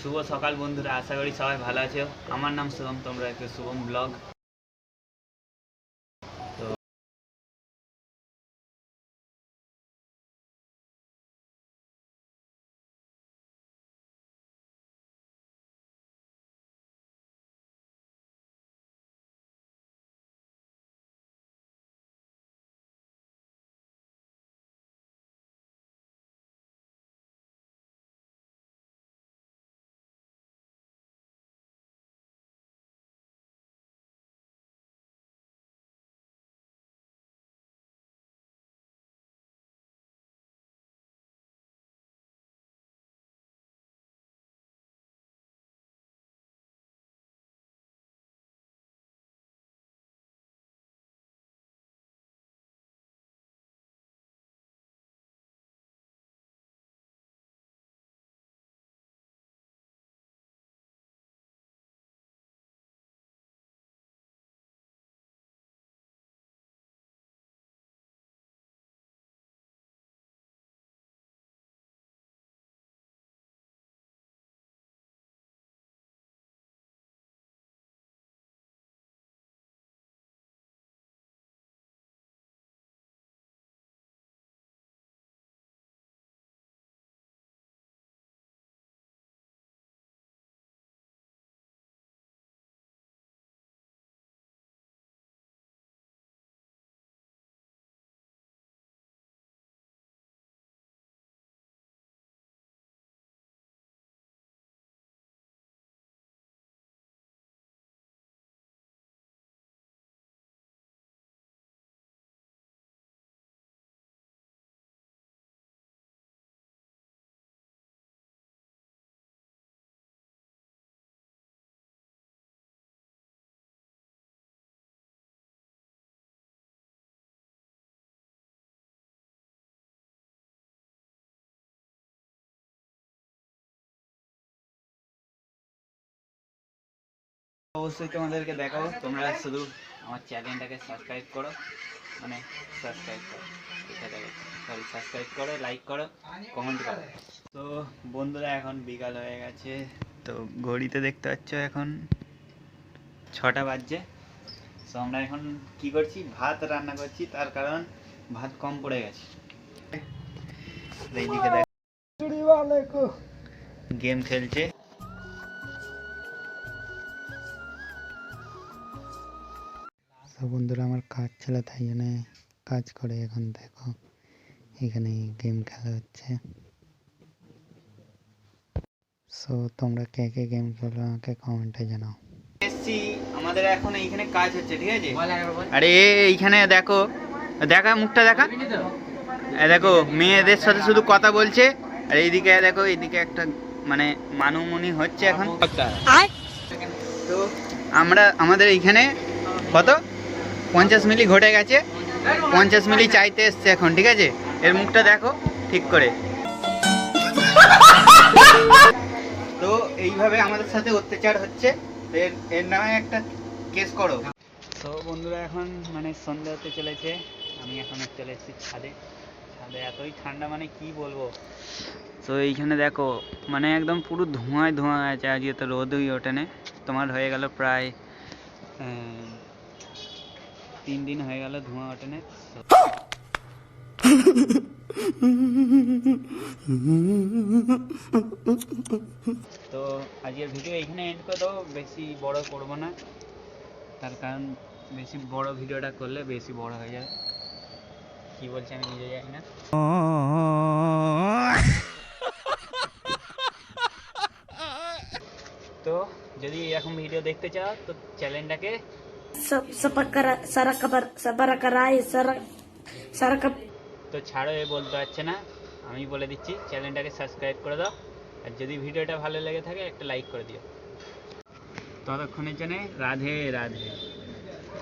শুভ সকাল বন্ধুরা, আশা করি সবাই ভালো আছো। আমার নাম শুভম, তোমরা একটু শুভম ব্লগ। অবশ্যই তোমাদেরকে দেখাবো। তোমরা শুধু আমার চ্যানেলটাকে সাবস্ক্রাইব করো। মানে সাবস্ক্রাইব করো। এটা দেখো। সরি সাবস্ক্রাইব করো লাইক করো কমেন্ট করো। তো বন্ধুরা এখন বিকাল হয়ে গেছে। তো ঘড়িতে দেখতে পাচ্ছ এখন ছটা বাজছে। তো আমরা এখন কি করছি? ভাত রান্না করছি। তার কারণ ভাত কম পড়ে গেছে। এইদিকে দেখ গেম খেলছে। বন্ধুরা আমার কাজ ছিল তাই জন্য কাজ করে এখন দেখো। এখানে গেম খেলা হচ্ছে। সো তোমরা কে কে গেম খেলো আমাকে কমেন্টে জানাও। এসছি আমাদের এখন এইখানে কাজ হচ্ছে ঠিক আছে? আরে এইখানে দেখো দেখা মুখটা দেখা। দেখো মেয়েদের সাথে শুধু কথা বলছে আর এইদিকে দেখো এইদিকে একটা মানে মানুমনি হচ্ছে এখন। তো আমরা আমাদের এইখানে কত? পঞ্চাশ মিলি ঘটে গেছে। পঞ্চাশ মিলি চাইতে এসছে এখন ঠিক আছে? এর মুখটা দেখো ঠিক করে। তো এইভাবে আমাদের সাথে অত্যাচার হচ্ছে। এর এর নামে একটা কেস করো। তো বন্ধুরা এখন মানে সন্ধ্যা হতে চলেছে। আমি এখন চলে এসেছি ছাদে। ছাদে এতই ঠান্ডা মানে কি বলব? তো এইখানে দেখো মানে একদম পুরো ধোঁয়ায় ধোঁয়া আছে। আজকে তো রোদই ওঠেনে তোমার হয়ে গেল প্রায় তিন দিন হয়ে গেল ধোঁয়া ওঠেনে তো আজকের ভিডিও এখানে এন্ড করে দেবো, বেশি বড় করব না। তার কারণ বেশি বড় ভিডিওটা করলে বেশি বড় হয়ে যাবে। কি বলছে আমি নিজে জানি না। তো যদি এরকম ভিডিও দেখতে চাও, তো চ্যানেলটাকে Sa- sapakara sarakapar sabarakarai sarak sarakap তো ছাড়ো এ বলতে পারছে না আমি বলে দিচ্ছি চ্যানেলটাকে সাবস্ক্রাইব করে দাও আর যদি ভিডিওটা ভালো লেগে থাকে একটা লাইক করে দিও ততক্ষণের জন্য রাধে রাধে